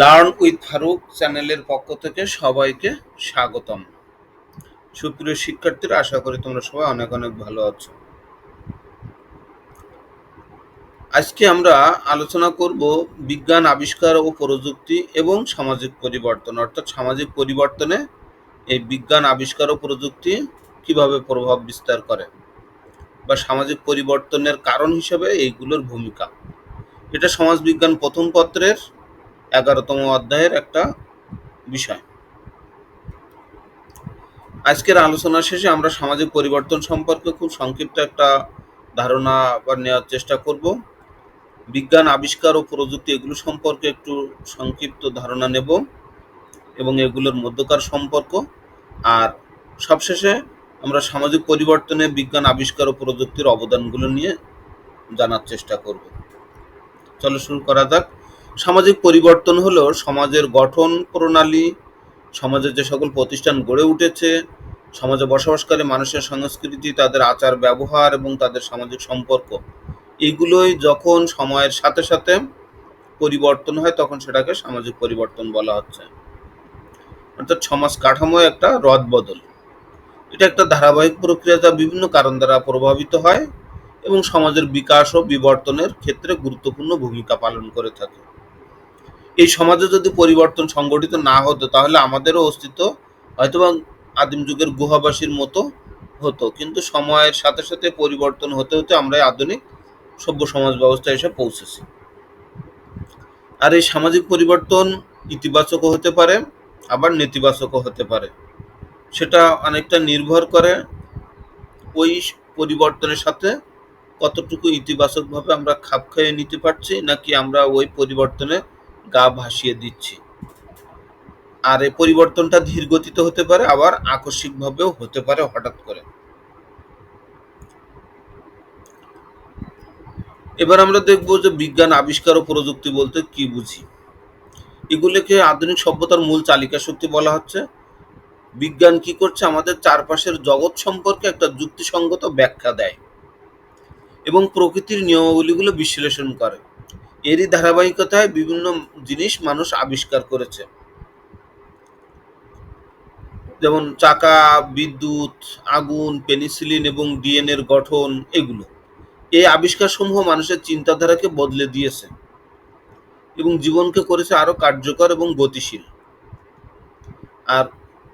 Learn with Faruk চ্যানেলের পক্ষ থেকে সবাইকে স্বাগতম। সুপ্রিয় শিক্ষার্থীরা, আশা করি তোমরা সবাই অনেক অনেক ভালো আছো। আজকে আমরা আলোচনা করব বিজ্ঞান আবিষ্কার ও প্রযুক্তি এবং সামাজিক পরিবর্তন, অর্থাৎ সামাজিক পরিবর্তনে এই বিজ্ঞান আবিষ্কার ও প্রযুক্তি কীভাবে প্রভাব বিস্তার করে বা সামাজিক পরিবর্তনের কারণ হিসেবে এইগুলোর ভূমিকা। এটা সমাজবিজ্ঞান প্রথম পত্রের এগারোতম অধ্যায়ের একটা বিষয়। আজকের আলোচনা শেষে আমরা সামাজিক পরিবর্তন সম্পর্কে খুব সংক্ষিপ্ত একটা ধারণা বা নেওয়ার চেষ্টা করব। বিজ্ঞান, আবিষ্কার ও প্রযুক্তি এগুলো সম্পর্কে একটু সংক্ষিপ্ত ধারণা নেব এবং এগুলোর মধ্যকার সম্পর্ক। আর সবশেষে আমরা সামাজিক পরিবর্তনে বিজ্ঞান, আবিষ্কার ও প্রযুক্তির অবদানগুলো নিয়ে জানার চেষ্টা করব। চলো শুরু করা যাক। সামাজিক পরিবর্তন হলো সমাজের গঠন প্রণালী, সমাজের যে সকল প্রতিষ্ঠান গড়ে উঠেছে, সমাজে বসবাসকারী মানুষের সংস্কৃতি, তাদের আচার ব্যবহার এবং তাদের সামাজিক সম্পর্ক। এগুলোই যখন সময়ের সাথে সাথে পরিবর্তন হয়, তখন সেটাকে সামাজিক পরিবর্তন বলা হচ্ছে। অর্থাৎ সমাজ কাঠামো একটা রদ বদল। এটা একটা ধারাবাহিক প্রক্রিয়া যা বিভিন্ন কারণ দ্বারা প্রভাবিত হয় এবং সমাজের বিকাশ ও বিবর্তনের ক্ষেত্রে গুরুত্বপূর্ণ ভূমিকা পালন করে থাকে। এই সমাজে যদি পরিবর্তন সংগঠিত না হতো, তাহলে আমাদেরও অস্তিত্ব হয়তোবা আদিম যুগের গুহাবাসীর মতো হতো। কিন্তু সময়ের সাথে সাথে পরিবর্তন হতে হতে আমরা আধুনিক সভ্য সমাজ ব্যবস্থা এসে পৌঁছেছি। আর এই সামাজিক পরিবর্তন ইতিবাচকও হতে পারে, আবার নেতিবাচকও হতে পারে। সেটা অনেকটা নির্ভর করে ওই পরিবর্তনের সাথে কতটুকু ইতিবাচকভাবে আমরা খাপ খাইয়ে নিতে পারছি, নাকি আমরা ওই পরিবর্তনে গা ভাসিয়ে দিচ্ছি। আর এই পরিবর্তনটা ধীর গতিতে হতে পারে, আবার আকস্মিকভাবেও হতে পারে হঠাৎ করে। এবার আমরা দেখব যে বিজ্ঞান, আবিষ্কার ও প্রযুক্তি বলতে কি বুঝি। এগুলোকে আধুনিক সভ্যতার মূল চালিকা শক্তি বলা হচ্ছে। বিজ্ঞান কি করছে? আমাদের চারপাশের জগৎ সম্পর্কে একটা যুক্তিসঙ্গত ব্যাখ্যা দেয় এবং প্রকৃতির নিয়মাবলীগুলো বিশ্লেষণ করে। এরই ধারাবাহিকতায় বিভিন্ন জিনিস মানুষ আবিষ্কার করেছে। যেমন চাকা, বিদ্যুৎ, আগুন, পেনিসিলিন এবং ডিএনএর গঠন এগুলো। এই আবিষ্কারসমূহ মানুষের চিন্তাধারাকে বদলে দিয়েছে এবং জীবনকে করেছে আরও কার্যকর এবং গতিশীল। আর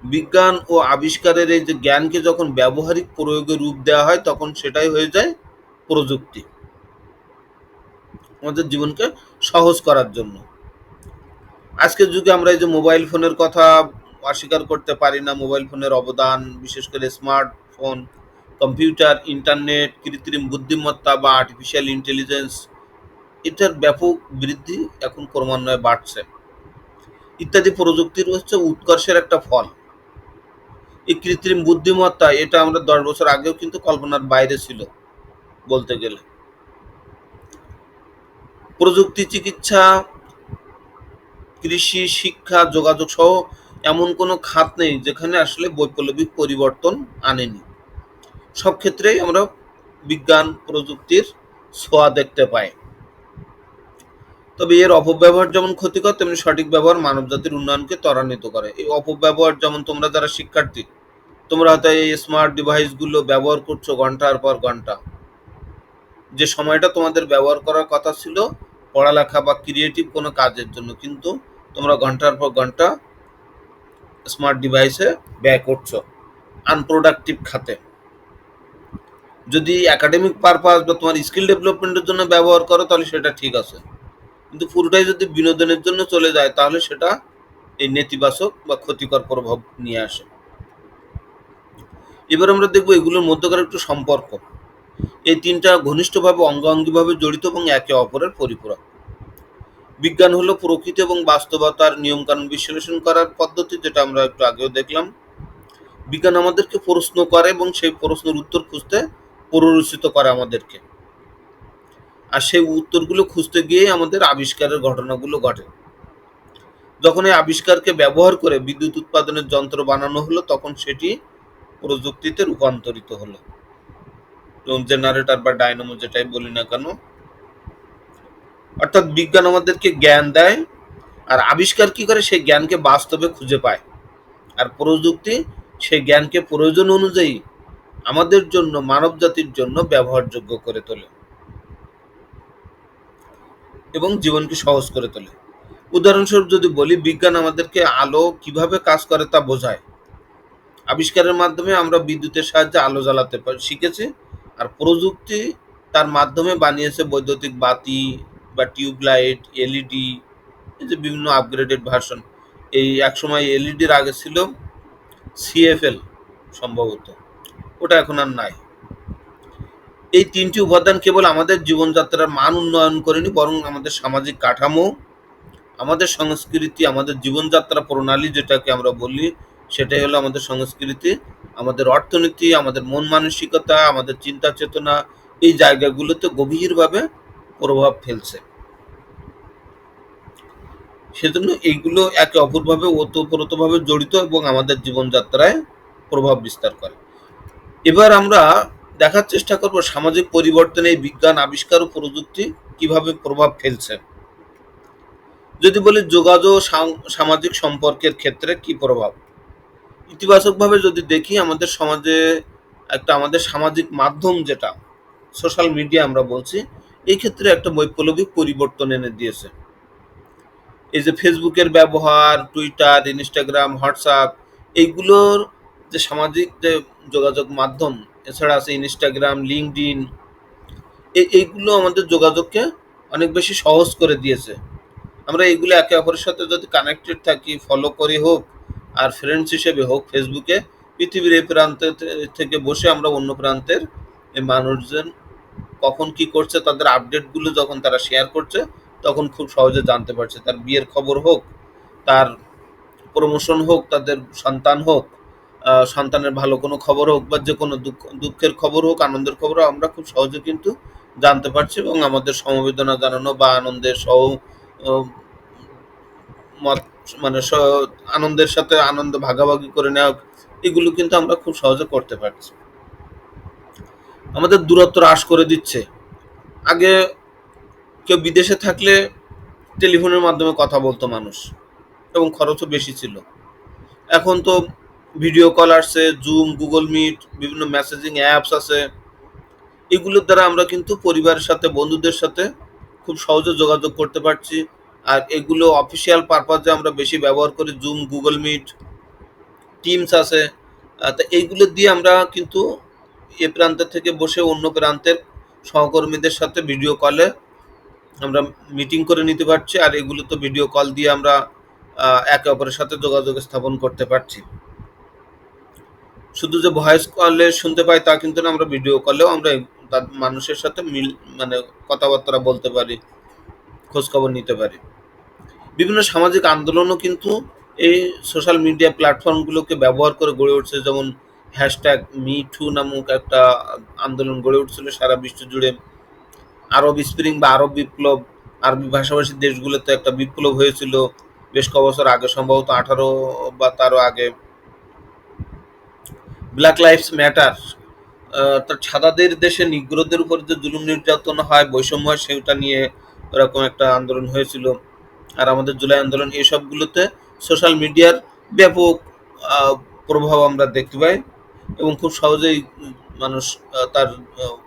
বিজ্ঞান ও আবিষ্কারের এই যে জ্ঞানকে যখন ব্যবহারিক প্রয়োগে রূপ দেওয়া হয়, তখন সেটাই হয়ে যায় প্রযুক্তি। আমাদের জীবনকে সহজ করার জন্য। আজকের যুগে আমরা এই যে মোবাইল ফোনের কথা অস্বীকার করতে পারি না মোবাইল ফোনের অবদান, বিশেষ করে স্মার্টফোন কম্পিউটার ইন্টারনেট কৃত্রিম বুদ্ধিমত্তা বা আর্টিফিশিয়াল ইন্টেলিজেন্স এটার ব্যাপক বৃদ্ধি এখন ক্রমান্বয়ে বাড়ছে। ইত্যাদি প্রযুক্তির হচ্ছে উৎকর্ষের একটা ফল। এই কৃত্রিম বুদ্ধিমত্তা, এটা আমরা দশ বছর আগেও কিন্তু কল্পনার বাইরে ছিল, বলতে গেলে। প্রযুক্তি, চিকিৎসা, কৃষি, শিক্ষা, যোগাযোগ সহ এমন কোনো খাত নেই যেখানে আসলে বৈপ্লবিক পরিবর্তন আনেনি। সব ক্ষেত্রেই আমরা বিজ্ঞান প্রযুক্তির ছোঁয়া দেখতে পাই। তবে এর অপব্যবহার যেমন ক্ষতিকর, তেমনি সঠিক ব্যবহার মানব জাতির উন্নয়নকে ত্বরান্বিত করে। এই অপব্যবহার যেমন তোমরা যারা শিক্ষার্থী, তোমরা হয়তো এই স্মার্ট ডিভাইসগুলো ব্যবহার করছ ঘণ্টার পর ঘণ্টা। যে সময়টা তোমাদের ব্যবহার করার কথা ছিল পড়ালেখা বা ক্রিয়েটিভ কোনো কাজের জন্য, কিন্তু তোমরা ঘণ্টার পর ঘণ্টা স্মার্ট ডিভাইসে ব্যয় করছ আনপ্রোডাক্টিভ খাতে। যদি একাডেমিক পারপাস বা তোমার স্কিল ডেভেলপমেন্টের জন্য ব্যবহার করো, তাহলে সেটা ঠিক আছে। কিন্তু পুরোটাই যদি বিনোদনের জন্য চলে যায়, তাহলে সেটা এই নেতিবাচক বা ক্ষতিকর প্রভাব নিয়ে আসে। এবার আমরা দেখব এগুলোর মধ্যকার একটু সম্পর্ক। এই তিনটা ঘনিষ্ঠভাবে, অঙ্গাঙ্গিভাবে জড়িত এবং একে অপরের পরিপূরক। বিজ্ঞান হলো প্রকৃতি এবং বাস্তবতার নিয়মকানুন বিশ্লেষণ করার পদ্ধতি যেটা আমরা একটু আগেও দেখলাম। বিজ্ঞান আমাদেরকে প্রশ্ন করে এবং সেই প্রশ্নের উত্তর খুঁজতে প্ররোচিত করে আমাদেরকে। আর সেই উত্তরগুলো খুঁজতে গিয়ে আমাদের আবিষ্কারের ঘটনাগুলো ঘটে। যখন এই আবিষ্কারকে ব্যবহার করে বিদ্যুৎ উৎপাদনের যন্ত্র বানানো হলো, তখন সেটি প্রযুক্তিতে রূপান্তরিত হলো। জেনারেটর বা ডায়নামো যেটাই বলি না কেন অর্থাৎ বিজ্ঞান আমাদেরকে জ্ঞান দেয়, আর আবিষ্কার কি করে? সেই জ্ঞানকে বাস্তবে খুঁজে পায়। আর প্রযুক্তি সেই জ্ঞানকে প্রয়োজন অনুযায়ী আমাদের জন্য, মানব জাতির জন্য ব্যবহারযোগ্য করে তোলে এবং জীবনকে সহজ করে তোলে। উদাহরণস্বরূপ যদি বলি, বিজ্ঞান আমাদেরকে আলো কীভাবে কাজ করে তা বোঝায়। আবিষ্কারের মাধ্যমে আমরা বিদ্যুতের সাহায্যে আলো জ্বালাতে শিখেছি, আর প্রযুক্তি তার মাধ্যমে বানিয়েছে বৈদ্যুতিক বাতি বা টিউবলাইট, এলইডি, এই যে বিভিন্ন আপগ্রেডেড ভার্সন এই একসময় এলইডির আগে ছিল সিএফএল সম্ভবত। ওটা এখন আর নাই। এই তিনটি উপাদান কেবল আমাদের জীবনযাত্রার মান উন্নয়ন করেনি, বরং আমাদের সামাজিক কাঠামো, আমাদের সংস্কৃতি, আমাদের জীবনযাত্রা প্রণালী যেটাকে আমরা বলি, সেটাই হলো আমাদের সংস্কৃতি, আমাদের অর্থনীতি, আমাদের মন মানসিকতা, আমাদের চিন্তা চেতনা, এই জায়গাগুলোতে গভীরভাবে প্রভাব ফেলছে। সেজন্য এইগুলো একে অপরভাবে, ওতপ্রোতভাবে জড়িত এবং আমাদের জীবনযাত্রায় প্রভাব বিস্তার করে। এবার আমরা দেখার চেষ্টা করব সামাজিক পরিবর্তনে বিজ্ঞান, আবিষ্কার ও প্রযুক্তি কীভাবে প্রভাব ফেলছে। যদি বলি যোগাযোগ সাম- সামাজিক সম্পর্কের ক্ষেত্রে কি প্রভাব? ইতিবাচকভাবে যদি দেখি, আমাদের সমাজে একটা আমাদের সামাজিক মাধ্যম যেটা, সোশ্যাল মিডিয়া আমরা বলছি এই ক্ষেত্রে একটা বৈপ্লবিক পরিবর্তন এনে দিয়েছে। এই যে ফেসবুকের ব্যবহার, টুইটার, ইনস্টাগ্রাম, হোয়াটসঅ্যাপ, এইগুলোর যে সামাজিক যে যোগাযোগ মাধ্যম, এছাড়া আছে ইনস্টাগ্রাম লিঙ্কডিন এই এইগুলো আমাদের যোগাযোগকে অনেক বেশি সহজ করে দিয়েছে। আমরা এইগুলো একে অপরের সাথে যদি কানেক্টেড থাকি ফলো করে হোক, আর ফ্রেন্ডস হিসেবে হোক, ফেসবুকে পৃথিবীর এই প্রান্তে থেকে বসে আমরা অন্য প্রান্তের মানুষজন কখন কি করছে, তাদের আপডেটগুলো যখন তারা শেয়ার করছে, তখন খুব সহজে জানতে পারছে। তার বিয়ের খবর হোক, তার প্রমোশন হোক, তাদের সন্তান হোক সন্তানের ভালো কোনো খবর হোক বা যে কোনো দুঃখ, দুঃখের খবর হোক, আনন্দের খবর হোক, আমরা খুব সহজে কিন্তু জানতে পারছি এবং আমাদের সমবেদনা জানানো বা আনন্দের সহ মত মানে আনন্দের সাথে আনন্দ ভাগাভাগি করে নেওয়া, এগুলো কিন্তু আমরা খুব সহজে করতে পারছি। আমাদের দূরত্ব হ্রাস করে দিচ্ছে। আগে কেউ বিদেশে থাকলে টেলিফোনের মাধ্যমে কথা বলতো মানুষ এবং খরচও বেশি ছিল। এখন তো ভিডিও কল আসছে জুম গুগল মিট বিভিন্ন মেসেজিং অ্যাপস আছে। এগুলোর দ্বারা আমরা কিন্তু পরিবারের সাথে, বন্ধুদের সাথে খুব সহজে যোগাযোগ করতে পারছি। আর এগুলো অফিসিয়াল পারপাজে আমরা বেশি ব্যবহার করি জুম গুগল মিট টিমস আছে। তা এইগুলো দিয়ে আমরা কিন্তু এ প্রান্ত থেকে বসে অন্য প্রান্তের সহকর্মীদের সাথে ভিডিও কলে আমরা মিটিং করে নিতে পারছি, আর এগুলো তো ভিডিও কল দিয়ে আমরা একে অপরের সাথে যোগাযোগ স্থাপন করতে পারছি। শুধু যে ভয়েস কলে শুনতে পাই তা কিন্তু না, আমরা ভিডিও কলেও আমরা তার মানুষের সাথে মিল মানে কথাবার্তা বলতে পারি, খোঁজখবর নিতে পারি। বিভিন্ন সামাজিক আন্দোলনও কিন্তু এই সোশ্যাল মিডিয়া প্ল্যাটফর্মগুলোকে ব্যবহার করে গড়ে উঠছে, যেমন হ্যাশট্যাগ মি টু নামক একটা আন্দোলন গড়ে উঠছিল সারা বিশ্ব জুড়ে। আরব স্প্রিং বা আরব বিপ্লব, আরবি ভাষাভাষী দেশগুলোতে একটা বিপ্লব হয়েছিল। বেশ ক বছর আগে, সম্ভবত আঠারো বা তারও আগে। ব্ল্যাক লাইফস ম্যাটার তার ছাদাদের দেশে নিগ্রোদের উপর যে জুলুম নির্যাতন হয়, বৈষম্য হয়, সেটা নিয়ে এরকম একটা আন্দোলন হয়েছিল। আর আমাদের জুলাই আন্দোলন, এসবগুলোতে সোশ্যাল মিডিয়ার ব্যাপক প্রভাব আমরা দেখতে পাই। এবং খুব সহজেই মানুষ তার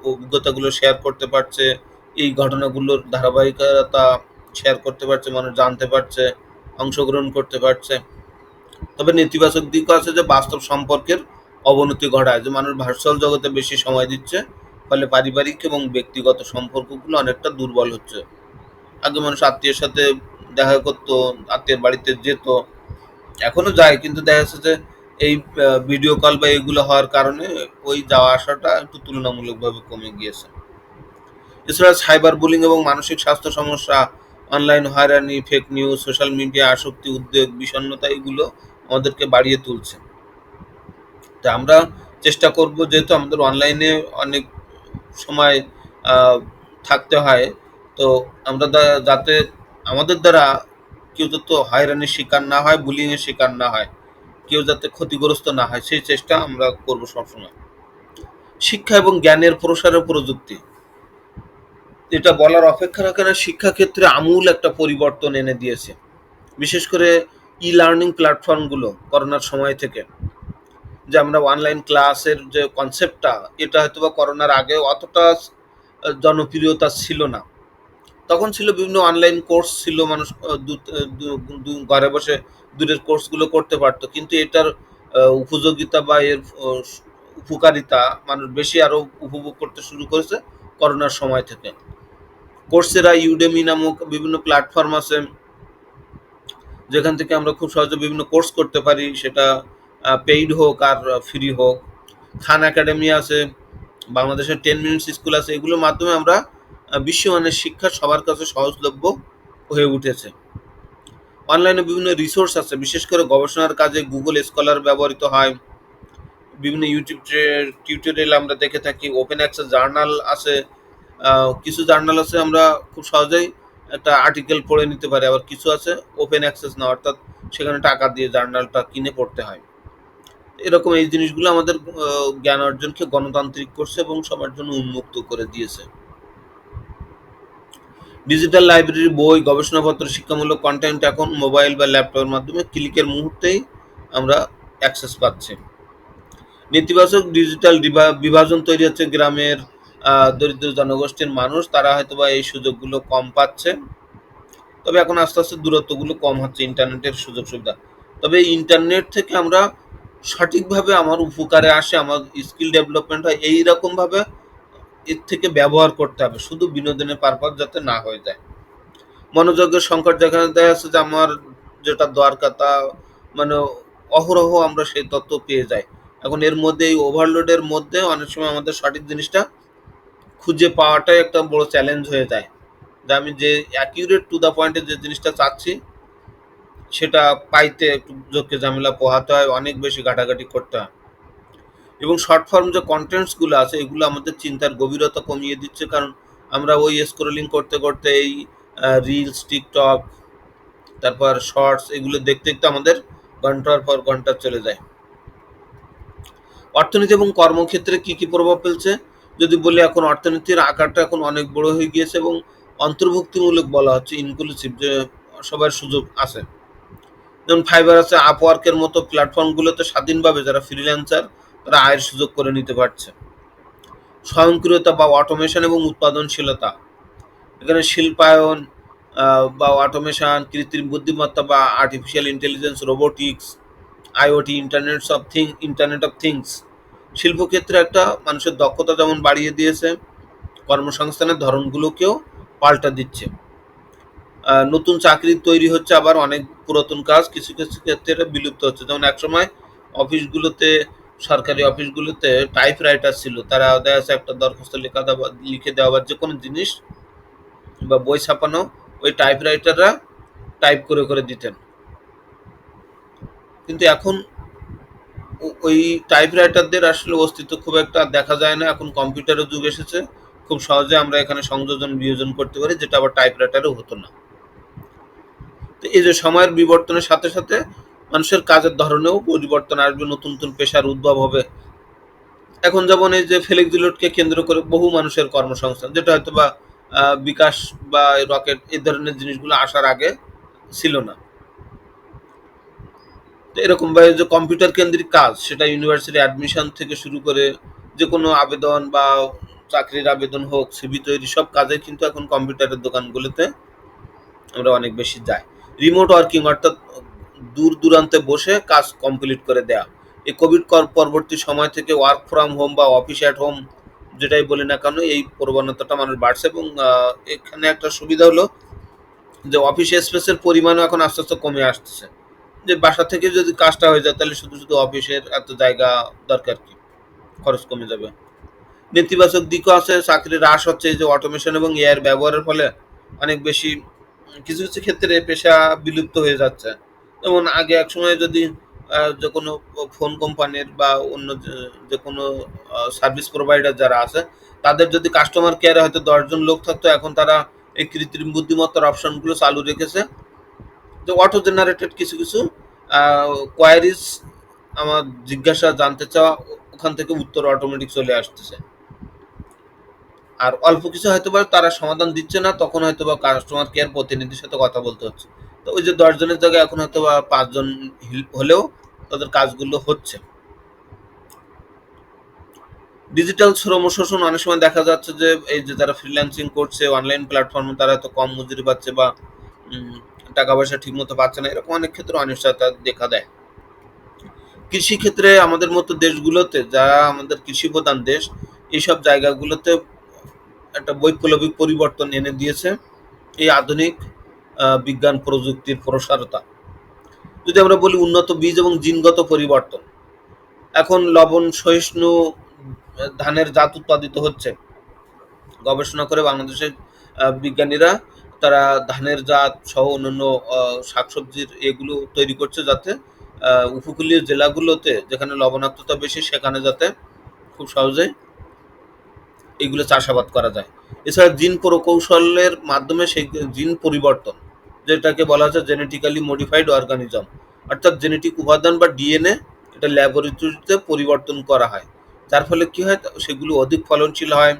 অভিজ্ঞতাগুলো শেয়ার করতে পারছে, এই ঘটনাগুলোর ধারাবাহিকতা শেয়ার করতে পারছে, মানুষ জানতে পারছে, অংশগ্রহণ করতে পারছে। তবে নেতিবাচক দিকও আছে যে বাস্তব সম্পর্কের অবনতি ঘটায়, যে মানুষ ভার্চুয়াল জগতে বেশি সময় দিচ্ছে, ফলে পারিবারিক এবং ব্যক্তিগত সম্পর্কগুলো অনেকটা দুর্বল হচ্ছে। আগে মানুষ আত্মীয়ের সাথে দেখা করতো, আত্মীয়ের বাড়িতে যেত, এখনও যায়, কিন্তু দেখা যাচ্ছে যে এই ভিডিও কল বা এগুলো হওয়ার কারণে ওই যাওয়া আসাটা একটু তুলনামূলকভাবে কমে গিয়েছে। এছাড়া সাইবার বুলিং এবং মানসিক স্বাস্থ্য সমস্যা অনলাইন হয়রানি ফেক নিউজ সোশ্যাল মিডিয়া আসক্তি, উদ্বেগ, বিষণ্ণতা এগুলো আমাদেরকে বাড়িয়ে তুলছে। তা আমরা চেষ্টা করব যেহেতু আমাদের অনলাইনে অনেক সময় থাকতে হয়, তো আমরা যাতে আমাদের দ্বারা কেউ যাতে হয়রানির শিকার না হয় বুলিংয়ের শিকার না হয়। কেউ যাতে ক্ষতিগ্রস্ত না হয়, সেই চেষ্টা আমরা করব সবসময়। শিক্ষা এবং জ্ঞানের প্রসারের প্রযুক্তি। এটা বলার অপেক্ষা রাখে না, শিক্ষাক্ষেত্রে আমূল একটা পরিবর্তন এনে দিয়েছে। বিশেষ করে ই লার্নিং প্ল্যাটফর্মগুলো করোনার সময় থেকে। যে আমরা অনলাইন ক্লাসের যে কনসেপ্টটা এটা হয়তো বা করোনার আগে অতটা জনপ্রিয়তা ছিল না। তখন ছিল বিভিন্ন অনলাইন কোর্স ছিল মানুষ ঘরে বসে দূরের কোর্সগুলো করতে পারতো। কিন্তু এটার উপযোগিতা বা এর উপকারিতা মানুষ বেশি আরও উপভোগ করতে শুরু করেছে করোনার সময় থেকে। কোর্সেরা ইউডেমি নামক বিভিন্ন প্ল্যাটফর্ম আছে, যেখান থেকে আমরা খুব সহজে বিভিন্ন কোর্স করতে পারি। সেটা পেইড হোক আর ফ্রি হোক। খান একাডেমি আছে, বাংলাদেশের টেন মিনিটস স্কুল আছে, এগুলোর মাধ্যমে আমরা বিশ্বমানের শিক্ষা সবার কাছে সহজলভ্য হয়ে উঠেছে। অনলাইনে বিভিন্ন রিসোর্স আছে, বিশেষ করে গবেষণার কাজে গুগল স্কলার ব্যবহৃত হয়। বিভিন্ন ইউটিউব টিউটোরিয়াল আমরা দেখে থাকি ওপেন অ্যাক্সেস জার্নাল আছে কিছু জার্নাল আছে আমরা খুব সহজেই একটা আর্টিকেল পড়ে নিতে পারি। আবার কিছু আছে ওপেন অ্যাক্সেস না, অর্থাৎ সেখানে টাকা দিয়ে জার্নালটা কিনে পড়তে হয়। এরকম এই জিনিসগুলো আমাদের জ্ঞান অর্জনকে গণতান্ত্রিক করছে এবং সবার জন্য উন্মুক্ত করে দিয়েছে। ডিজিটাল লাইব্রেরি বই, গবেষণাপত্র, শিক্ষামূলক কন্টেন্ট এখন মোবাইল বা ল্যাপটপের মাধ্যমে ক্লিকের মুহূর্তেই আমরা অ্যাক্সেস পাচ্ছি। নেতিবাচক ডিজিটাল বিভাজন তৈরি হচ্ছে গ্রামের দরিদ্র জনগোষ্ঠীর মানুষ, তারা হয়তো বা এই সুযোগগুলো কম পাচ্ছে। তবে এখন আস্তে আস্তে দূরত্বগুলো কম হচ্ছে ইন্টারনেটের সুযোগ সুবিধা। তবে ইন্টারনেট থেকে আমরা সঠিকভাবে আমার উপকারে আসে, আমার স্কিল ডেভেলপমেন্ট হয়, এইরকমভাবে এর থেকে ব্যবহার করতে হবে, শুধু বিনোদনের পারপাস যাতে না হয়ে যায়। মনোযোগের সংকট যেখানে দেখা যাচ্ছে যে আমার যেটা দরকার তা মানে অহরহ আমরা সেই তথ্য পেয়ে যাই। এখন এর মধ্যে এই ওভারলোডের মধ্যে অনেক সময় আমাদের সঠিক জিনিসটা খুঁজে পাওয়াটাই একটা বড় চ্যালেঞ্জ হয়ে যায়। যে আমি যে অ্যাকিউরেট টু দ্য পয়েন্টে যে জিনিসটা চাচ্ছি, সেটা পাইতে একটু যোগকে ঝামেলা পোহাতে হয়, অনেক বেশি ঘাটাঘাটি করতে হয়। এবং শর্ট ফর্ম যে কন্টেন্টসগুলো আছে, এগুলো আমাদের চিন্তার গভীরতা কমিয়ে দিচ্ছে। কারণ আমরা ওই স্ক্রলিং করতে করতে এই রিলস টিকটক তারপর শর্টস এগুলো দেখতে দেখতে আমাদের ঘণ্টার পর ঘণ্টা চলে যায়। অর্থনীতি এবং কর্মক্ষেত্রে কি কি প্রভাব ফেলছে? যদি বলি এখন অর্থনীতির আকারটা এখন অনেক বড় হয়ে গিয়েছে এবং অন্তর্ভুক্তিমূলক বলা হচ্ছে ইনক্লুসিভ যে সবার সুযোগ আছে। যেমন ফাইবার আছে আপওয়ার্কের মতো প্ল্যাটফর্মগুলোতে স্বাধীনভাবে যারা ফ্রিল্যান্সার তারা আয়ের সুযোগ করে নিতে পারছে। স্বয়ংক্রিয়তা বা অটোমেশন এবং উৎপাদনশীলতা। এখানে শিল্পায়ন বা অটোমেশন কৃত্রিম বুদ্ধিমত্তা বা artificial intelligence robotics IoT internets of thing internet of things শিল্পক্ষেত্রে একটা মানুষের দক্ষতা যেমন বাড়িয়ে দিয়েছে, কর্মসংস্থানের ধরনগুলোকেও পাল্টা দিচ্ছে। নতুন চাকরি তৈরি হচ্ছে, আবার অনেক পুরাতন কাজ কিছু কিছু ক্ষেত্রে বিলুপ্ত হচ্ছে। যেমন একসময় অফিসগুলোতে সরকারি অফিসগুলোতে টাইপ রাইটার ছিল, তারা দেখা যাচ্ছে একটা দরখাস্ত লেখা দেওয়া, লিখে দেওয়া বা যে কোনো জিনিস বা বই ছাপানো, ওই টাইপ রাইটাররা টাইপ করে করে দিতেন। কিন্তু এখন ওই টাইপ রাইটারদের আসলে অস্তিত্ব খুব একটা দেখা যায় না, এখন কম্পিউটারের যুগ এসেছে, খুব সহজে আমরা এখানে সংযোজন, বিয়োজন করতে পারি, যেটা আবার টাইপ রাইটারও হতো না। তো এই যে সময়ের বিবর্তনের সাথে সাথে মানুষের কাজের ধরনেও পরিবর্তন আসবে, নতুন নতুন পেশার উদ্ভব হবে। এখন যেমন এই যে ফ্লেক্সিলোডকে কেন্দ্র করে বহু মানুষের কর্মসংস্থান, যেটা হয়তো বা বিকাশ বা রকেট এই ধরনের জিনিসগুলো আসার আগে ছিল না। এরকম ভাবে যে কম্পিউটার কেন্দ্রিক কাজ, সেটা ইউনিভার্সিটি অ্যাডমিশন থেকে শুরু করে যে কোনো আবেদন বা চাকরির আবেদন হোক সিভি তৈরি সব কাজে কিন্তু এখন কম্পিউটারের দোকানগুলোতে আমরা অনেক বেশি যাই। রিমোট ওয়ার্কিং অর্থাৎ দূর দূরান্তে বসে কাজ কমপ্লিট করে দেয়া। এই কোভিড পরবর্তী সময় থেকে ওয়ার্ক ফ্রম হোম বা অফিস অ্যাট হোম যেটাই বলি না কেন, এই প্রবণতাটা মানুষ বাড়ছে এবং এখানে একটা সুবিধা হলো যে অফিস স্পেসের পরিমাণও এখন আস্তে আস্তে কমে আসতেছে। যে বাসা থেকে যদি কাজটা হয়ে যায়, তাহলে শুধু শুধু অফিসের এত জায়গা দরকার কি? খরচ কমে যাবে। নেতিবাচক দিকও আছে, চাকরির হ্রাস হচ্ছে এই যে অটোমেশন এবং এআইয়ের ব্যবহারের ফলে। অনেক বেশি কিছু কিছু ক্ষেত্রে পেশা বিলুপ্ত হয়ে যাচ্ছে। যেমন আগে এক সময় যদি যে কোনো ফোন কোম্পানির বা অন্য যে- কোনো সার্ভিস প্রোভাইডার যারা আছে, তাদের যদি কাস্টমার কেয়ারে হয়তো দশজন লোক থাকতো, এখন তারা এই কৃত্রিম বুদ্ধিমত্তার অপশনগুলো চালু রেখেছে। যে অটো জেনারেটেড কিছু কিছু কোয়ারিজ আমার জিজ্ঞাসা জানতে চাওয়া, ওখান থেকে উত্তর অটোমেটিক চলে আসতেছে। আর অল্প কিছু হয়তো তারা সমাধান দিচ্ছে না, তখন হয়তো বা কাস্টমার কেয়ার প্রতিনিধির সাথে কথা বলতে হচ্ছে। তো ওই যে দশজনের জায়গায় এখন হয়তো বা পাঁচজন হিল- হলেও তাদের কাজগুলো হচ্ছে। ডিজিটাল শ্রম শোষণ অনেক সময় দেখা যাচ্ছে যে এই যে যারা ফ্রিল্যান্সিং করছে অনলাইন প্ল্যাটফর্মে তারা তো কম মজুরি পাচ্ছে বা টাকা পয়সা ঠিক মতো পাচ্ছে না, এরকম অনেক ক্ষেত্রে অনিশ্চয়তা দেখা দেয়। কৃষি ক্ষেত্রে আমাদের মতো দেশগুলোতে যারা আমাদের কৃষি প্রধান দেশ, এইসব জায়গাগুলোতে একটা বৈপ্লবিক পরিবর্তন এনে দিয়েছে। এই আধুনিক বিজ্ঞান প্রযুক্তির প্রসারতা। যদি আমরা বলি উন্নত বীজ এবং জিনগত পরিবর্তন, এখন লবণ, সহিষ্ণু, ধানের জাত উৎপাদিত হচ্ছে। গবেষণা করে বাংলাদেশের বিজ্ঞানীরা তারা ধানের জাত সহ অন্যান্য শাকসবজির এগুলো তৈরি করছে যাতে উপকূলীয় জেলাগুলোতে যেখানে লবণাক্ততা বেশি সেখানে যাতে খুব সহজেই এগুলো চাষাবাদ করা যায়। এছাড়া জিন প্রকৌশলের মাধ্যমে সেই জিন পরিবর্তন যেটাকে বলা হচ্ছে জেনেটিক্যালি মডিফাইড অর্গানিজম অর্থাৎ জেনেটিক উপাদান বা ডিএনএ এটা ল্যাবরেটরিতে পরিবর্তন করা হয়। যার ফলে কি হয়? সেগুলো অধিক ফলনশীল হয়।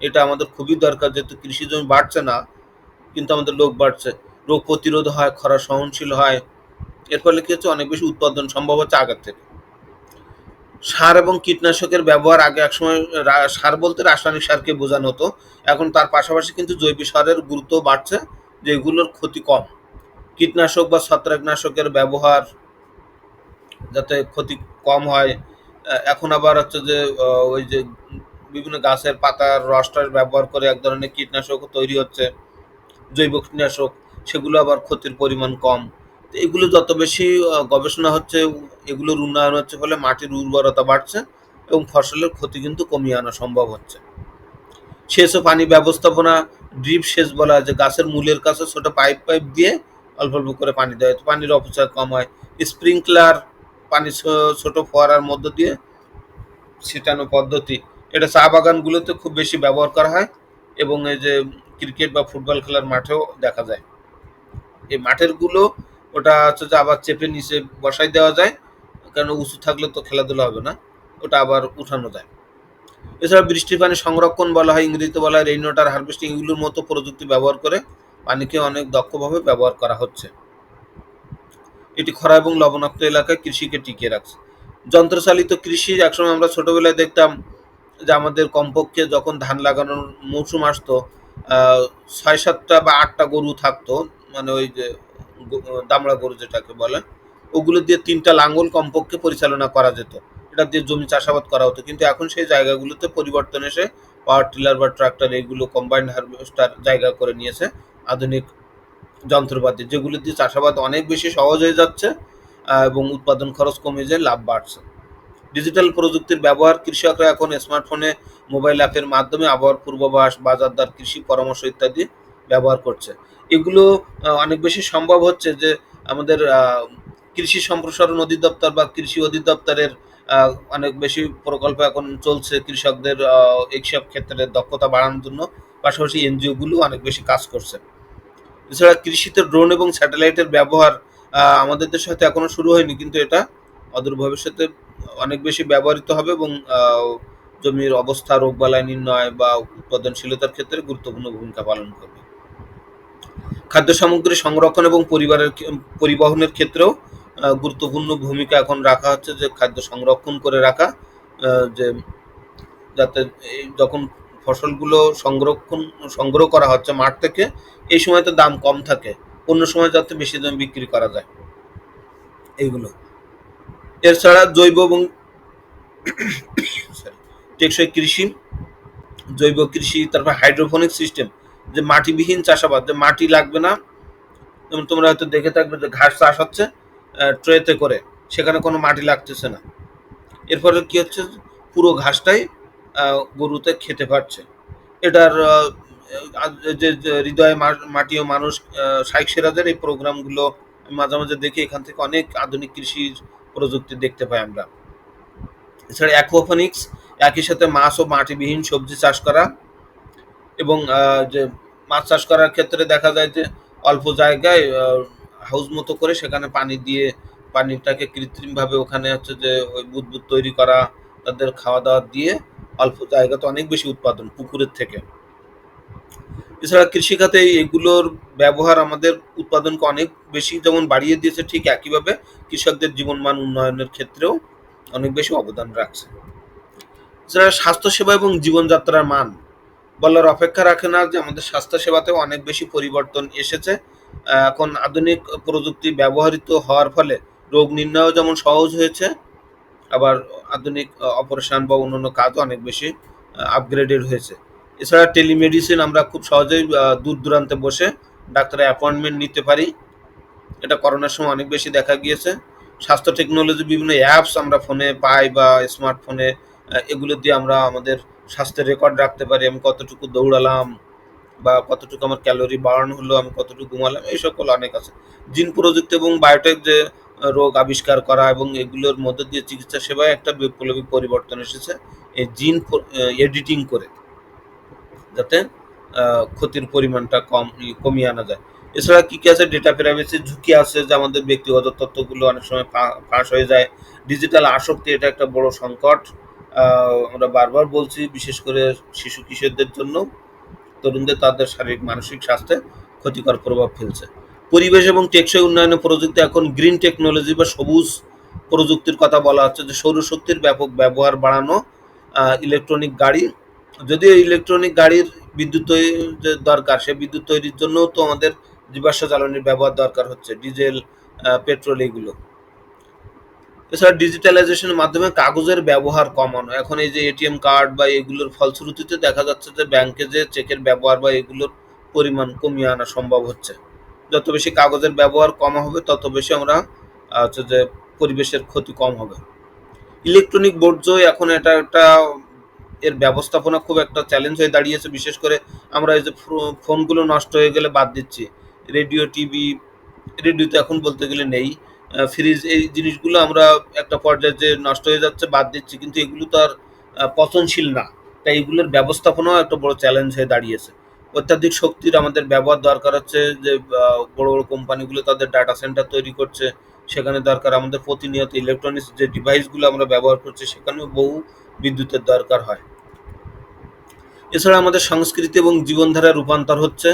এটা আমাদের খুবই দরকার, যেহেতু কৃষি জমি বাড়ছে না, কিন্তু আমাদের লোক বাড়ছে। রোগ প্রতিরোধ হয়, খরা সহনশীল হয়। এর ফলে কি হচ্ছে? অনেক বেশি উৎপাদন সম্ভব হচ্ছে আগের থেকে। সার এবং কীটনাশকের ব্যবহার আগে একসময় সার বলতে রাসায়নিক সারকে বোঝানো হতো। এখন তার পাশাপাশি কিন্তু জৈব সারের গুরুত্ব বাড়ছে। যেগুলোর ক্ষতি কম। কীটনাশক বা ছত্রাকনাশকের ব্যবহার যাতে ক্ষতি কম হয় এখন আবার হচ্ছে যে ওই যে বিভিন্ন গাছের পাতার রস টস ব্যবহার করে এক ধরনের কীটনাশক তৈরি হচ্ছে, জৈব কীটনাশক, সেগুলো আবার ক্ষতির পরিমাণ কম। এগুলো যত বেশি গবেষণা হচ্ছে, এগুলোর উন্নয়ন হচ্ছে ফলে মাটির উর্বরতা বাড়ছে এবং ফসলের ক্ষতি কিন্তু কমিয়ে আনা সম্ভব হচ্ছে। ও পানি ব্যবস্থাপনা ড্রিপ সেচ বলা হয় যে গাছের মূলের কাছে ছোট পাইপ পাইপ দিয়ে অল্প অল্প করে পানি দেয় তো পানির অপচয় কম হয়। স্প্রিংকলার পানি ছোট ফোয়ারার মধ্য দিয়ে ছিটানো পদ্ধতি। এটা চা বাগানগুলোতে খুব বেশি ব্যবহার করা হয় এবং এই যে ক্রিকেট বা ফুটবল খেলার মাঠেও দেখা যায়। এই মাঠেরগুলো ওটা হচ্ছে যে আবার চেপে নিচে বসাই দেওয়া যায়। কারণ উঁচু থাকলে তো খেলাধুলা হবে না, ওটা আবার উঠানো যায়। এছাড়া বৃষ্টির পানি সংরক্ষণ বলা হয়, ইংরেজিতে বলা হয় রেইন ওয়াটার হারভেস্টিং এগুলোর মতো প্রযুক্তি ব্যবহার করে পানিকে অনেক দক্ষভাবে ব্যবহার করা হচ্ছে। এটি খরা এবং লবণাক্ত এলাকায় কৃষিকে টিকিয়ে রাখছে। যন্ত্রচালিত কৃষি একসময় আমরা ছোটবেলায় দেখতাম যে আমাদের কমপক্ষে যখন ধান লাগানোর মৌসুম আসতো ছয় সাতটা বা আটটা গরু থাকতো মানে ওই যে দামড়া গরু যেটাকে বলে, ওগুলো দিয়ে তিনটা লাঙ্গল কমপক্ষে পরিচালনা করা যেত। এটা দিয়ে জমি চাষাবাদ করা হতো। কিন্তু এখন সেই জায়গাগুলোতে পরিবর্তন এসে পাওয়ার টিলার বা ট্রাক্টর এগুলো কম্বাইন্ড হারভেস্টার জায়গা করে নিয়েছে আধুনিক যন্ত্রপাতি, যেগুলো দিয়ে চাষাবাদ অনেক বেশি সহজ হয়ে যাচ্ছে এবং উৎপাদন খরচ কমে যায় লাভ বাড়ছে। ডিজিটাল প্রযুক্তির ব্যবহার কৃষকরা এখন স্মার্টফোনে মোবাইল অ্যাপের মাধ্যমে আবহাওয়ার পূর্বাভাস, বাজারদার, কৃষি পরামর্শ ইত্যাদি ব্যবহার করছে। এগুলো অনেক বেশি সম্ভব হচ্ছে যে আমাদের কৃষি সম্প্রসারণ অধিদপ্তর বা কৃষি অধিদপ্তরের অনেক বেশি প্রকল্প এখন চলছে কৃষকদের এইসব ক্ষেত্রে দক্ষতা বাড়ানোর জন্য। পাশাপাশি এনজিও গুলো অনেক বেশি কাজ করছে। এছাড়া কৃষিতে ড্রোন এবং স্যাটেলাইটের ব্যবহার আমাদের দেশে হয়তো এখনও শুরু হয়নি, কিন্তু এটা অদূর ভবিষ্যতে অনেক বেশি ব্যবহৃত হবে এবং জমির অবস্থা, রোগবালাই নির্ণয় বা উৎপাদনশীলতার ক্ষেত্রে গুরুত্বপূর্ণ ভূমিকা পালন করবে। খাদ্য সামগ্রী সংরক্ষণ এবং পরিবারের পরিবহনের ক্ষেত্রেও গুরুত্বপূর্ণ ভূমিকা এখন রাখা হচ্ছে যে খাদ্য সংরক্ষণ করে রাখা যে যাতে যখন ফসলগুলো সংরক্ষণ, সংগ্রহ করা হচ্ছে মাঠ থেকে, এই সময় তো দাম কম থাকে। অন্য সময় যাতে বেশি দামে বিক্রি করা যায়। এইগুলো। এছাড়া জৈব এবং টেকসই কৃষি, জৈব কৃষি, তারপর হাইড্রোফোনিক সিস্টেম, যে মাটিবিহীন চাষাবাদ, যে মাটি লাগবে না। তোমরা হয়তো দেখে থাকবে যে ঘাস চাষ হচ্ছে। ট্রেতে করে সেখানে কোনো মাটি লাগতেছে না। এর ফলে কি হচ্ছে? পুরো ঘাসটাই গরুতে খেতে পারছে। এটার যে হৃদয় মাটি ও মানুষ আহ, শাইখ সিরাজের এই প্রোগ্রামগুলো মাঝে মাঝে দেখি এখান থেকে অনেক আধুনিক কৃষির প্রযুক্তি দেখতে পাই আমরা। এছাড়া অ্যাকোফনিক্স একই সাথে মাছ ও মাটিবিহীন সবজি চাষ করা এবং যে মাছ চাষ করার ক্ষেত্রে দেখা যায় যে অল্প জায়গায় হাউস মতো করে সেখানে পানি দিয়ে, পানিটাকে কৃত্রিমভাবে ওখানে হচ্ছে যে ওই বুদবুদ তৈরি করা, তাদের খাওয়া দাওয়া দিয়ে অল্প জায়গাতে অনেক বেশি উৎপাদন পুকুরের থেকে। এছাড়া কৃষিখাতে এগুলোর ব্যবহার আমাদের উৎপাদনকে অনেক বেশি যেমন বাড়িয়ে দিয়েছে ঠিক একইভাবে কৃষকদের জীবনমান উন্নয়নের ক্ষেত্রেও অনেক বেশি অবদান রাখছে। এছাড়া স্বাস্থ্যসেবা এবং জীবনযাত্রার মান বলার অপেক্ষা রাখে না যে আমাদের স্বাস্থ্যসেবাতেও অনেক বেশি পরিবর্তন এসেছে। এখন আধুনিক প্রযুক্তি ব্যবহৃত হওয়ার ফলে রোগ নির্ণয়ও যেমন সহজ হয়েছে, আবার আধুনিক অপারেশন বা অন্যান্য কাজও অনেক বেশি আপগ্রেডেড হয়েছে। এছাড়া টেলিমেডিসিন আমরা খুব সহজেই দূর দূরান্তে বসে ডাক্তারের অ্যাপয়েন্টমেন্ট নিতে পারি। এটা করোনার সময় অনেক বেশি দেখা গিয়েছে। স্বাস্থ্য টেকনোলজি বিভিন্ন অ্যাপস আমরা ফোনে পাই বা স্মার্টফোনে এগুলো দিয়ে আমরা আমাদের স্বাস্থ্যের রেকর্ড রাখতে পারি। আমি কতটুকু দৌড়ালাম বা কতটুকু আমার ক্যালোরি বার্ন হলো, আমি কতটুকু ঘুমালাম, এই সকল অনেক আছে। জিন প্রযুক্তি এবং বায়োটেক যে রোগ আবিষ্কার করা এবং এগুলোর মধ্যে দিয়ে চিকিৎসা সেবায় একটা বিপ্লবী পরিবর্তন এসেছে, এই জিন এডিটিং করে, যাতে ক্ষতির পরিমাণটা কম কমিয়ে আনা যায়। এছাড়া কী কী আছে? ডেটা প্রাইভেসির ঝুঁকি আছে, যে আমাদের ব্যক্তিগত তথ্যগুলো অনেক সময় ফাঁস হয়ে যায়। ডিজিটাল আসক্তি, এটা একটা বড় সংকট। আমরা বারবার বলছি, বিশেষ করে শিশু কিশোরদের জন্য। তরুণদের তাদের শারীরিক, মানসিক স্বাস্থ্যে ক্ষতিকর প্রভাব ফেলছে। পরিবেশ এবং টেকসই উন্নয়নের প্রযুক্তি এখন গ্রিন টেকনোলজি বা সবুজ প্রযুক্তির কথা বলা হচ্ছে যে সৌরশক্তির ব্যাপক ব্যবহার বাড়ানো ইলেকট্রনিক গাড়ি। যদিও ইলেকট্রনিক গাড়ির বিদ্যুৎ তৈরি যে দরকার, সে বিদ্যুৎ তৈরির জন্য তো আমাদের জীবাশ্ম জ্বালানির ব্যবহার দরকার হচ্ছে, ডিজেল পেট্রোল, এগুলো। এছাড়া ডিজিটালাইজেশনের মাধ্যমে কাগজের ব্যবহার কমানো। এখন এই যে এটিএম কার্ড বা এগুলোর ফলশ্রুতিতে দেখা যাচ্ছে যে ব্যাংকে যে চেকের ব্যবহার বা এগুলোর পরিমাণ কমিয়ে আনা সম্ভব হচ্ছে। যত বেশি কাগজের ব্যবহার কম হবে, তত বেশি আমরা হচ্ছে যে পরিবেশের ক্ষতি কম হবে। ইলেকট্রনিক বর্জ্য এখন এটা একটা, এর ব্যবস্থাপনা খুব একটা চ্যালেঞ্জ হয়ে দাঁড়িয়েছে। বিশেষ করে আমরা এই যে ফোনগুলো নষ্ট হয়ে গেলে বাদ দিচ্ছি। রেডিও, টিভি, রেডিওতে এখন বলতে গেলে নেই। ফ্রিজ এই জিনিসগুলো আমরা একটা পর্যায়ে যে নষ্ট হয়ে যাচ্ছে, বাদ দিচ্ছি, কিন্তু এগুলো তো আর পচনশীল না। তাই এগুলোর ব্যবস্থাপনাও একটা বড় চ্যালেঞ্জ হয়ে দাঁড়িয়েছে। অত্যাধিক শক্তির আমাদের ব্যবহার দরকার হচ্ছে যে বড় বড় কোম্পানিগুলো তাদের ডাটা সেন্টার তৈরি করছে। সেখানে দরকার আমাদের প্রতিনিয়ত ইলেকট্রনিক্স যে ডিভাইসগুলো আমরা ব্যবহার করছি, সেখানেও বহু বিদ্যুতের দরকার হয়। এছাড়া আমাদের সংস্কৃতি এবং জীবনধারা রূপান্তর হচ্ছে।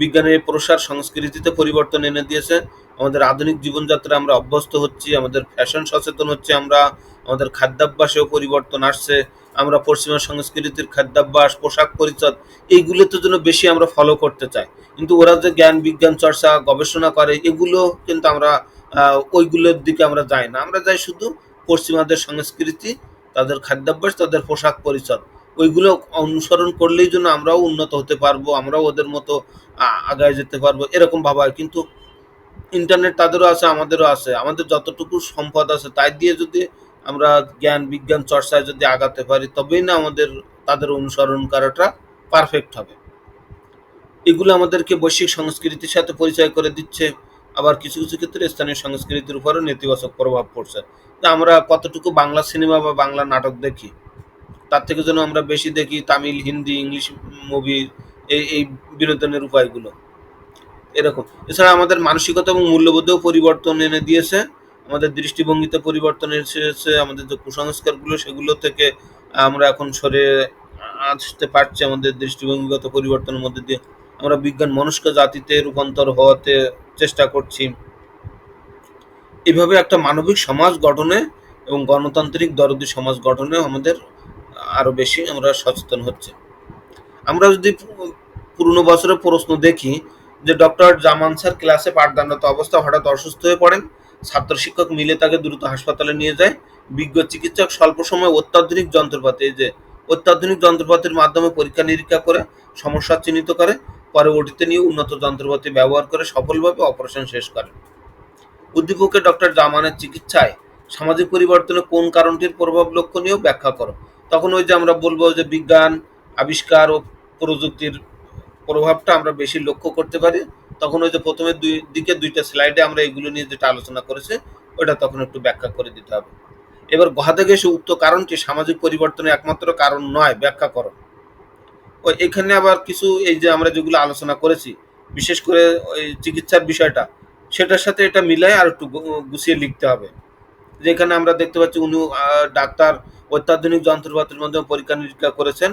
বিজ্ঞানের প্রসার সংস্কৃতিতে পরিবর্তন এনে দিয়েছে। আমাদের আধুনিক জীবনযাত্রা আমরা অভ্যস্ত হচ্ছি, আমাদের ফ্যাশন সচেতন হচ্ছে আমরা, আমাদের খাদ্যাভ্যাসেও পরিবর্তন আসছে, আমরা পশ্চিমা সংস্কৃতির খাদ্যাভ্যাস, পোশাক পরিচ্ছদ, এইগুলোতে জন্য বেশি আমরা ফলো করতে চাই। কিন্তু ওরা যে জ্ঞান, বিজ্ঞান, চর্চা, গবেষণা করে, এগুলো কিন্তু আমরা ওইগুলোর দিকে আমরা যাই না। আমরা যাই শুধু পশ্চিমাদের সংস্কৃতি, তাদের খাদ্যাভ্যাস, তাদের পোশাক পরিচ্ছদ। ওইগুলো অনুসরণ করলেই জন্য আমরাও উন্নত হতে পারব, আমরাও ওদের মতো আগায় যেতে পারব, এরকম ভাবা হয়। কিন্তু ইন্টারনেট তাদেরও আছে, আমাদেরও আছে। আমাদের যতটুকু সম্পদ আছে, তাই দিয়ে যদি আমরা জ্ঞান, বিজ্ঞান চর্চায় যদি আগাতে পারি, তবেই না আমাদের, তাদের অনুসরণ করাটা পারফেক্ট হবে। এগুলো আমাদেরকে বৈশ্বিক সংস্কৃতির সাথে পরিচয় করে দিচ্ছে। আবার কিছু কিছু ক্ষেত্রে স্থানীয় সংস্কৃতির উপরও নেতিবাচক প্রভাব পড়ছে। আমরা কতটুকু বাংলা সিনেমা বা বাংলা নাটক দেখি তার থেকে যেন আমরা বেশি দেখি তামিল, হিন্দি, ইংলিশ মুভি এই এই বিনোদনের উপায়গুলো। এরকম। এছাড়া আমাদের মানসিকতা এবং মূল্যবোধেও পরিবর্তন এনে দিয়েছে। আমাদের দৃষ্টিভঙ্গিতে পরিবর্তন এসেছে। আমাদের যে কুসংস্কারগুলো, সেগুলো থেকে আমরা এখন সরে আসতে পারছি। আমাদের দৃষ্টিভঙ্গিগত পরিবর্তনের মধ্যে দিয়ে আমরা বিজ্ঞান মনস্ক জাতিতে রূপান্তর হওয়াতে চেষ্টা করছি। এভাবে একটা মানবিক সমাজ গঠনে এবং গণতান্ত্রিক দরদি সমাজ গঠনে আমাদের আরও বেশি আমরা সচেতন হচ্ছে। আমরা যদি পুরনো বছরের প্রশ্ন দেখি যে ডক্টর জামান স্যার ক্লাসে পাঠদানরত অবস্থা হঠাৎ অসুস্থ হয়ে পড়েন, ছাত্র শিক্ষক মিলে তাকে দ্রুত হাসপাতালে নিয়ে যায়, বিজ্ঞ চিকিৎসক স্বল্প সময় অত্যাধুনিক যন্ত্রপাতি যে অত্যাধুনিক যন্ত্রপাতির মাধ্যমে পরীক্ষা নিরীক্ষা করে সমস্যা চিহ্নিত করে পরে ওটিতে নিয়ে উন্নত যন্ত্রপাতি ব্যবহার করে সফলভাবে অপারেশন শেষ করে। উদ্দীপকে ডক্টর জামানের চিকিৎসায় সামাজিক পরিবর্তনে কোন কারণটির প্রভাব লক্ষণীয় ব্যাখ্যা করো। তখন ওই যে আমরা বলব যে বিজ্ঞান, আবিষ্কার ও প্রযুক্তির প্রভাবটা আমরা বেশি লক্ষ্য করতে পারি। তখন ওই যে প্রথমে দুই দিকে দুইটা স্লাইডে আমরা এগুলো নিয়ে যেটা আলোচনা করেছি, ওটা তখন একটু ব্যাখ্যা করে দিতে হবে। এবার গহা থেকে এসে উক্ত কারণটি সামাজিক পরিবর্তনের একমাত্র কারণ নয় ব্যাখ্যা করো ওই এখানে আবার কিছু এই যে আমরা যেগুলো আলোচনা করেছি, বিশেষ করে ওই চিকিৎসার বিষয়টা, সেটার সাথে এটা মিলাই আর একটু গুছিয়ে লিখতে হবে। যেখানে আমরা দেখতে পাচ্ছি উনি ডাক্তার অত্যাধুনিক যন্ত্রপাতির মাধ্যমে পরীক্ষা নিরীক্ষা করেছেন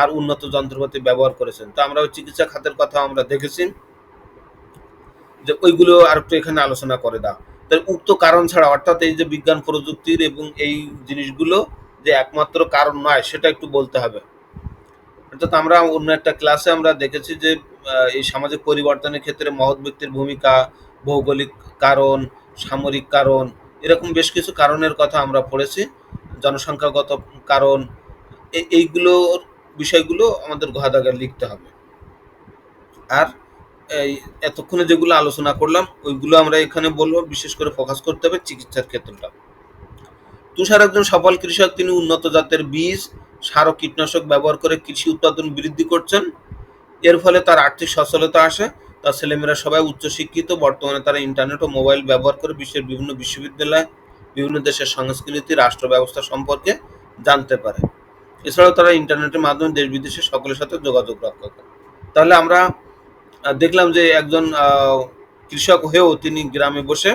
আর উন্নত যন্ত্রপাতি ব্যবহার করেছেন। তো আমরা ওই চিকিৎসা খাতের কথা আমরা দেখেছি যে ওইগুলো আর একটু এখানে আলোচনা করে দাও। তাই উক্ত কারণ ছাড়া অর্থাৎ এই যে বিজ্ঞান প্রযুক্তির এবং এই জিনিসগুলো যে একমাত্র কারণ নয়, সেটা একটু বলতে হবে। অর্থাৎ আমরা অন্য একটা ক্লাসে আমরা দেখেছি যে এই সামাজিক পরিবর্তনের ক্ষেত্রে মহৎ ব্যক্তির ভূমিকা, ভৌগোলিক কারণ, সামরিক কারণ, এরকম বেশ কিছু কারণের কথা আমরা পড়েছি। জনসংখ্যাগত কারণ এইগুলোর বিষয়গুলো আমাদের ঘাদাগে লিখতে হবে। আর এই এতক্ষণে যেগুলো আলোচনা করলাম, ওইগুলো আমরা এখানে বলব, বিশেষ করে ফোকাস করতে হবে চিকিৎসার ক্ষেত্রটা। তুষার একজন সফল কৃষক, তিনি উন্নত জাতের বীজ সার ও কীটনাশক ব্যবহার করে কৃষি উৎপাদন বৃদ্ধি করছেন। এর ফলে তার আর্থিক সচ্ছলতা আসে। তার ছেলেমেয়েরা সবাই উচ্চশিক্ষিত, বর্তমানে তারা ইন্টারনেট ও মোবাইল ব্যবহার করে বিশ্বের বিভিন্ন বিশ্ববিদ্যালয় বিভিন্ন দেশের সংস্কৃতি রাষ্ট্র ব্যবস্থা সম্পর্কে জানতে পারে। এছাড়াও তারা ইন্টারনেটের মাধ্যমে দেশ বিদেশের সকলের সাথে যোগাযোগ রক্ষা করে। তাহলে আমরা দেখলাম যে একজন কৃষক হয়েও তিনি গ্রামে বসে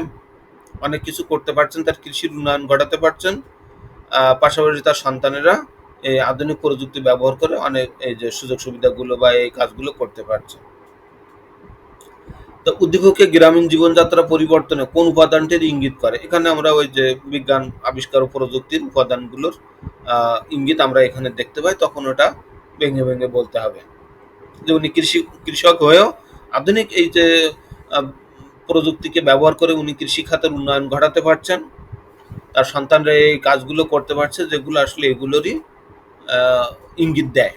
অনেক কিছু করতে পারছেন, তার কৃষির উন্নয়ন ঘটাতে পারছেন। পাশাপাশি তার সন্তানেরা এই আধুনিক প্রযুক্তি ব্যবহার করে অনেক এই যে সুযোগ সুবিধাগুলো বা এই কাজগুলো করতে পারছে। তো উদ্দীপকে গ্রামীণ জীবনযাত্রা পরিবর্তনে কোন উপাদানটির ইঙ্গিত করে? এখানে আমরা ওই যে বিজ্ঞান, আবিষ্কার ও প্রযুক্তির উপাদানগুলোর ইঙ্গিত আমরা এখানে দেখতে পাই, তখন ওটা ভেঙে ভেঙে বলতে হবে। যে উনি কৃষি, কৃষক হয়েও আধুনিক এই যে প্রযুক্তিকে ব্যবহার করে উনি কৃষি খাতের উন্নয়ন ঘটাতে পারছেন। তার সন্তানরা এই কাজগুলো করতে পারছে, যেগুলো আসলে এগুলোরই ইঙ্গিত দেয়।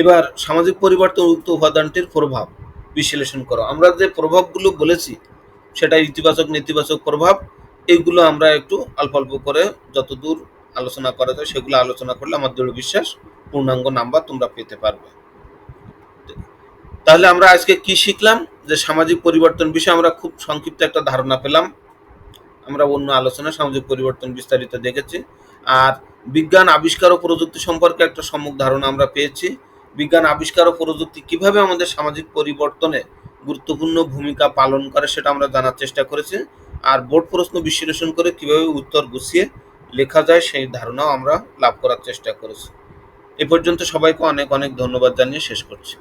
এবার সামাজিক পরিবর্তন উক্ত উপাদানটির প্রভাব। বিশ্লেষণ করো। আমরা যে প্রভাবগুলো বলেছি সেটা ইতিবাচক, নেতিবাচক প্রভাব এইগুলো আমরা একটু অল্প অল্প করে যতদূর আলোচনা করা যায়, সেগুলো আলোচনা করলে আমার দৃঢ় বিশ্বাস, পূর্ণাঙ্গ নাম্বার তোমরা পেতে পারবে। তাহলে আমরা আজকে কি শিখলাম? যে সামাজিক পরিবর্তন বিষয়ে আমরা খুব সংক্ষিপ্ত একটা ধারণা পেলাম। আমরা অন্য আলোচনা সামাজিক পরিবর্তন বিস্তারিত দেখেছি। আর বিজ্ঞান, আবিষ্কার ও প্রযুক্তি সম্পর্কে একটা সম্মুখ ধারণা আমরা পেয়েছি। বিজ্ঞান আবিষ্কার ও প্রযুক্তি কীভাবে আমাদের সামাজিক পরিবর্তনে গুরুত্বপূর্ণ ভূমিকা পালন করে সেটা আমরা জানার চেষ্টা করেছি। আর বোর্ড প্রশ্ন বিশ্লেষণ করে কীভাবে উত্তর গুছিয়ে লেখা যায় সেই ধারণাও আমরা লাভ করার চেষ্টা করেছি। এ পর্যন্ত সবাইকে অনেক অনেক ধন্যবাদ জানিয়ে শেষ করছি।